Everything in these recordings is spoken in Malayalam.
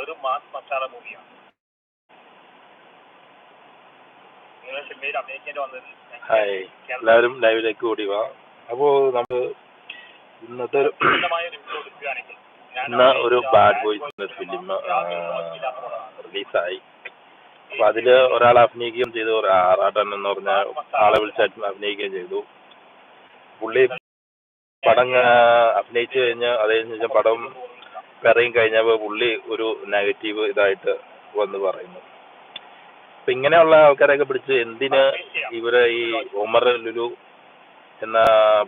വെറും മാസ് മസാല മൂവിയാണ്. നിങ്ങൾ സിനിമയിൽ അഭിനയിക്കേണ്ടി വന്നത് ഹായ് എല്ലാവരും ലൈവിലേക്ക് കൂടി വാ. അപ്പോൾ നമ്മൾ ഇന്നത്തെ ഒരു ഇന്ന ഒരു ബാഡ് ബോയ്സ് എന്ന ഫിലിം റിലീസായി അപ്പൊ അതിൽ ഒരാൾ അഭിനയിക്കുകയും ചെയ്തു ഒരു ആറാട്ടൻ എന്ന് പറഞ്ഞ ആളെ വിളിച്ചായിട്ട് അഭിനയിക്കുകയും ചെയ്തു. പുള്ളി പടം അഭിനയിച്ചു കഴിഞ്ഞ് അത് കഴിഞ്ഞ പടം ഇറങ്ങി കഴിഞ്ഞപ്പോൾ പുള്ളി ഒരു നെഗറ്റീവ് ഇതായിട്ട് വന്ന് പറയുന്നു. അപ്പൊ ഇങ്ങനെയുള്ള ആൾക്കാരെയൊക്കെ പിടിച്ച് എന്തിന് ഇവരെ ഈ ഒമർ ലുലു എന്ന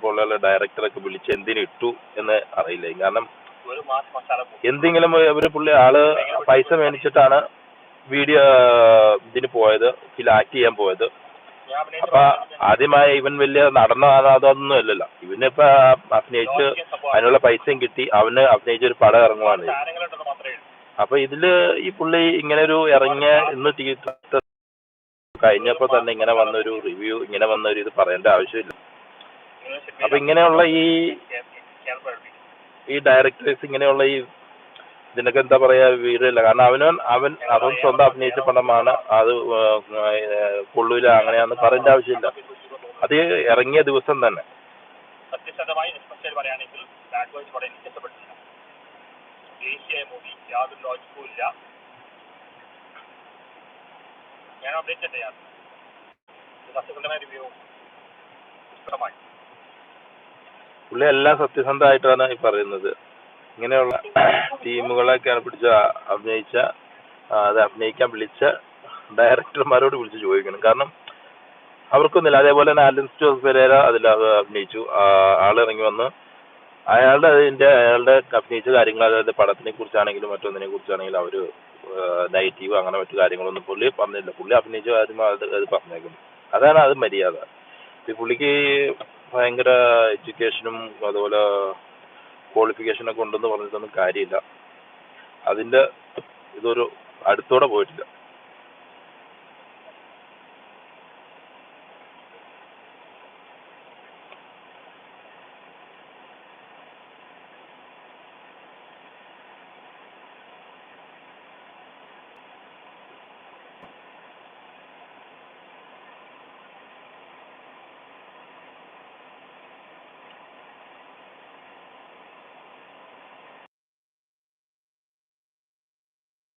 പോലെയുള്ള ഡയറക്ടറൊക്കെ വിളിച്ച് എന്തിന് ഇട്ടു എന്ന് അറിയില്ല. കാരണം എന്തെങ്കിലും അവർ പുള്ളി ആൾ പൈസ മേടിച്ചിട്ടാണ് വീഡിയോ ഇതിന് പോയത് ഇതിൽ ആക്ട് ചെയ്യാൻ പോയത്. അപ്പൊ ആദ്യമായി ഇവൻ വലിയ നടനോ അതോ അതൊന്നും അല്ലല്ലോ. ഇവനിപ്പോ അഭിനയിച്ച് അതിനുള്ള പൈസയും കിട്ടി. അവന് അഭിനയിച്ച ഒരു പടം ഇറങ്ങുവാണ്. അപ്പൊ ഇതിൽ ഈ പുള്ളി ഇങ്ങനെ ഒരു ഇറങ്ങിയ ഇന്ന് തിയേറ്റർ കഴിഞ്ഞപ്പോ തന്നെ ഇങ്ങനെ വന്നൊരു റിവ്യൂ ഇങ്ങനെ വന്നൊരു ഇത് പറയേണ്ട ആവശ്യമില്ല. അപ്പൊ ഇങ്ങനെയുള്ള ഈ ഈ ഡയറക്ടേഴ്സ് ഇങ്ങനെയുള്ള ഈ ഇതിനൊക്കെ എന്താ പറയാ വീടില്ല. കാരണം അവനവൻ അവൻ അവൻ സ്വന്തം അഭിനയിച്ച പടമാണ്. അത് കൊള്ളൂല അങ്ങനെയാന്ന് പറയേണ്ട ആവശ്യമില്ല. അത് ഇറങ്ങിയ ദിവസം തന്നെ. സത്യസന്ധമായി നിഷ്പക്ഷയിൽ പറയുകയാണെങ്കിൽ ബാഡ് ബോയ്സ് പടം എനിക്ക് ഇഷ്ടപ്പെട്ടില്ല ദേശീയ മൂവി യാതൊരു ലോജിക്കും ഇല്ല. ഞാൻ അപ്ഡേറ്റ് ഉണ്ട് ഞാൻ? സത്യസന്ധമായ റിവ്യൂ ഇഷ്ടമായി. പുള്ളി എല്ലാം സത്യസന്ധമായിട്ടാണ് ഈ പറയുന്നത്. ഇങ്ങനെയുള്ള ടീമുകളൊക്കെയാണ് പിടിച്ച അഭിനയിച്ച അത് അഭിനയിക്കാൻ വിളിച്ച ഡയറക്ടർമാരോട് വിളിച്ച് ചോദിക്കണം. കാരണം അവർക്കൊന്നുമില്ല. അതേപോലെ തന്നെ ആലൻസ് ജോസ് പെരേര അതിൽ അഭിനയിച്ചു. ആളിറങ്ങി വന്ന് അയാളുടെ അതിന്റെ അയാളുടെ അഭിനയിച്ച കാര്യങ്ങൾ അതായത് പടത്തിനെ കുറിച്ചാണെങ്കിലും മറ്റൊന്നിനെ കുറിച്ചാണെങ്കിലും അവർ നെഗറ്റീവ് അങ്ങനെ മറ്റു കാര്യങ്ങളൊന്നും പുള്ളി പറഞ്ഞില്ല. പുള്ളി അഭിനയിച്ച കാര്യം അത് അത് പറഞ്ഞേക്കുന്നു. അതാണ് അത് മര്യാദ. ഈ പുള്ളിക്ക് ഭയങ്കര എഡ്യൂക്കേഷനും അതുപോലെ ക്വാളിഫിക്കേഷനൊക്കെ ഉണ്ടെന്ന് പറഞ്ഞിട്ടൊന്നും കാര്യമില്ല. അതിന്റെ ഇതൊരു അടുത്തോടെ പോയിട്ടില്ല.